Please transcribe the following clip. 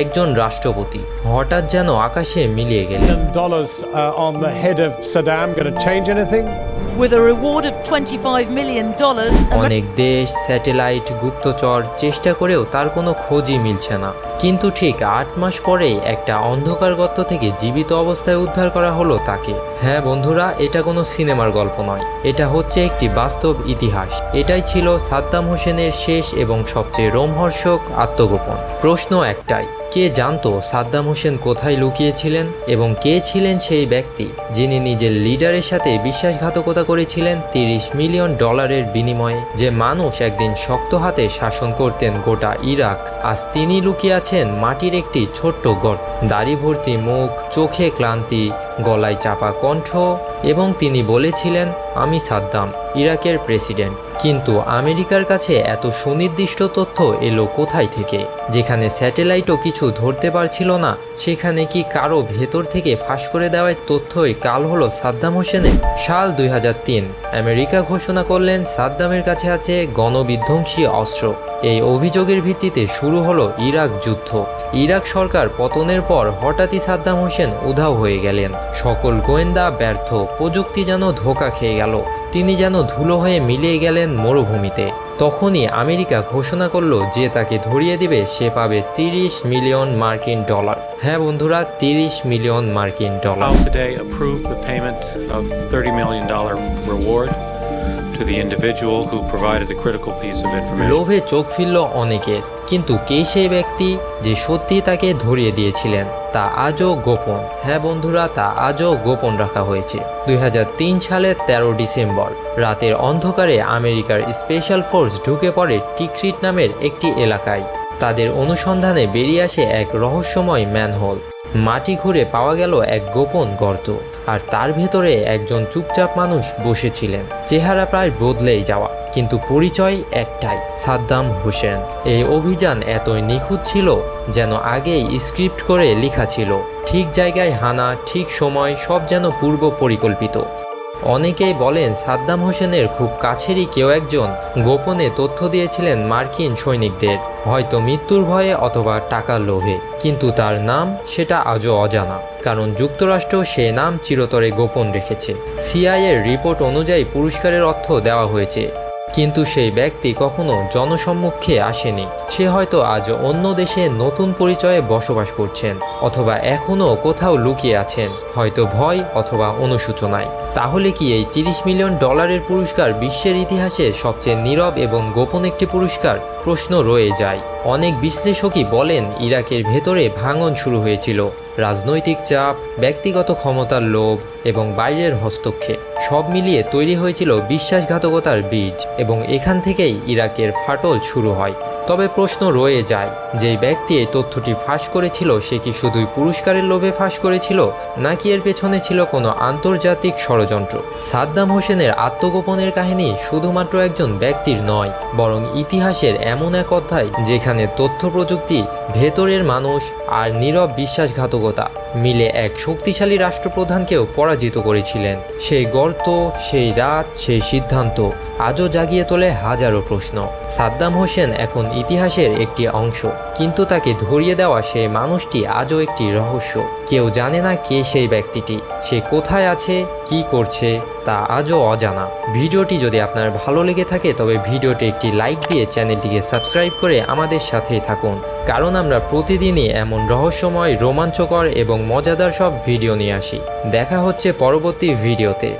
একজন রাষ্ট্রপতি। হঠাৎ যেন আকাশে মিলিয়ে গেলেন With a reward of 25 million dollars, অনেক দেশ স্যাটেলাইট গুপ্তচর চেষ্টা করেও তার কোনো খোঁজই মিলছে না। কিন্তু ঠিক আট মাস পরেই একটা অন্ধকার গর্ত থেকে জীবিত অবস্থায় উদ্ধার করা হলো তাকে। হ্যাঁ বন্ধুরা, এটা কোনো সিনেমার গল্প নয়। এটা হচ্ছে একটি বাস্তব ইতিহাস। এটাই ছিল সাদ্দাম হোসেনের শেষ এবং সবচেয়ে রোমহর্ষক আত্মগোপন। প্রশ্ন একটাই, কে জানতো সাদ্দাম হোসেন কোথায় লুকিয়েছিলেন এবং কে ছিলেন সেই ব্যক্তি যিনি নিজের লিডারের সাথে বিশ্বাসঘাতকতা করেছিলেন তিরিশ মিলিয়ন ডলারের বিনিময়ে? যে মানুষ একদিন শক্ত হাতে শাসন করতেন গোটা ইরাক, আজ তিনি লুকিয়ে আছেন মাটির একটি ছোট্ট গর্ত। দাড়ি ভর্তি মুখ, চোখে ক্লান্তি, গলায় চাপা কণ্ঠ এবং তিনি বলেছিলেন, আমি সাদ্দাম, ইরাকের প্রেসিডেন্ট। কিন্তু আমেরিকার কাছে এত সুনির্দিষ্ট তথ্য এলো কোথায় থেকে? যেখানে স্যাটেলাইটও কিছু ধরতে পারছিল না, সেখানে কি কারও ভেতর থেকে ফাঁস করে দেওয়ার তথ্যই কাল হলো সাদ্দাম হোসেনের সাল দুই হাজার তিন। আমেরিকা ঘোষণা করলেন সাদ্দামের কাছে আছে গণবিধ্বংসী অস্ত্র। এই অভিযোগের ভিত্তিতে শুরু হলো ইরাক যুদ্ধ। ইরাক সরকার পতনের পর হঠাৎই সাদ্দাম হোসেন উধাও হয়ে গেলেন। সকল গোয়েন্দা ব্যর্থ, প্রযুক্তি যেন ধোকা খেয়ে গেল। তিনি যেন ধুলো হয়ে মিলিয়ে গেলেন মরুভূমিতে। তখনই আমেরিকা ঘোষণা করল যে তাকে ধরিয়ে দিবে, সে পাবে তিরিশ মিলিয়ন মার্কিন ডলার। হ্যাঁ বন্ধুরা, তিরিশ মিলিয়ন মার্কিন dollar. To the individual who provided the critical piece of information. লোভে চোখ ফিরল অনেকের, কিন্তু কে সেই ব্যক্তি যে সত্যি তাকে ধরিয়ে দিয়েছিলেন, তা আজও গোপন? হ্যাঁ বন্ধুরা, তা আজও গোপন রাখা হয়েছে। দুই হাজার তিন সালের তেরো ডিসেম্বর, রাতের অন্ধকারে আমেরিকার স্পেশাল ফোর্স ঢুকে পড়ে টিক্রিট নামের একটি এলাকায়। তাদের অনুসন্ধানে বেরিয়ে আসে এক রহস্যময় ম্যানহোল। মাটি ঘুরে পাওয়া গেল এক গোপন গর্ত। আর তার ভেতরে একজন চুপচাপ মানুষ বসেছিলেন। চেহারা প্রায় বদলেই যাওয়া, কিন্তু পরিচয় একটাই, সাদ্দাম হোসেন। এই অভিযান এতই নিখুঁত ছিল যেন আগেই স্ক্রিপ্ট করে লেখা ছিল, ঠিক জায়গায় হানা, ঠিক সময় সব যেন পূর্ব পরিকল্পিত। অনেকেই বলেন সাদ্দাম হোসেনের খুব কাছেরই কেউ একজন গোপনে তথ্য দিয়েছিলেন মার্কিন সৈনিকদের, হয়তো মৃত্যুর ভয়ে অথবা টাকার লোভে। কিন্তু তার নাম সেটা আজও অজানা, কারণ যুক্তরাষ্ট্র সে নাম চিরতরে গোপন রেখেছে। সিআইয়ের রিপোর্ট অনুযায়ী পুরস্কারের অর্থ দেওয়া হয়েছে, কিন্তু সেই ব্যক্তি কখনো জনসম্মুখে আসেনি। সে হয়তো আজ অন্য দেশে নতুন পরিচয়ে বসবাস করছেন, অথবা এখনও কোথাও লুকিয়ে আছেন, হয়তো ভয় অথবা অনুসূচনায় তাহলে কি এই তিরিশ মিলিয়ন ডলারের পুরস্কার বিশ্বের ইতিহাসে সবচেয়ে নীরব এবং গোপন একটি পুরস্কার? প্রশ্ন রয়ে যায়। অনেক বিশ্লেষকই বলেন, ইরাকের ভেতরে ভাঙন শুরু হয়েছিল। রাজনৈতিক চাপ, ব্যক্তিগত ক্ষমতার লোভ এবং বাইরের হস্তক্ষেপ সব মিলিয়ে তৈরি হয়েছিল বিশ্বাসঘাতকতার বীজ এবং এখান থেকেই ইরাকের ফাটল শুরু হয়। তবে প্রশ্ন রয়ে যায়, যে ব্যক্তি এই তথ্যটি ফাঁস করেছিল, সে কি শুধুই পুরস্কারের লোভে ফাঁস করেছিল, নাকি এর পেছনে ছিল কোনো আন্তর্জাতিক ষড়যন্ত্র? সাদ্দাম হোসেনের আত্মগোপনের কাহিনী শুধুমাত্র একজন ব্যক্তির নয়, বরং ইতিহাসের এমন এক অধ্যায় যেখানে তথ্য প্রযুক্তি, ভেতরের মানুষ আর নীরব বিশ্বাসঘাতকতা মিলে এক শক্তিশালী রাষ্ট্রপ্রধানকেও পরাজিত করেছিলেন। সেই গর্ত, সেই রাত, সেই সিদ্ধান্ত, আজও জাগিয়ে তোলে হাজারো প্রশ্ন। সাদ্দাম হোসেন এখন ইতিহাসের একটি অংশ। কিন্তু তাকে ধরিয়ে দেওয়া সেই মানুষটি আজও একটি রহস্য। কেউ জানে না কে সেই ব্যক্তিটি, সে কোথায় আছে, কি করছে, তা আজও অজানা। ভিডিওটি যদি আপনার ভালো লেগে থাকে, তবে ভিডিওটি একটি লাইক দিয়ে চ্যানেলটিকে সাবস্ক্রাইব করে আমাদের সাথেই থাকুন। কারণ আমরা প্রতিদিনই এমন রহস্যময়, রোমাঞ্চকর এবং মজাদার সব ভিডিও নিয়ে আসি। দেখা হচ্ছে পরবর্তী ভিডিওতে।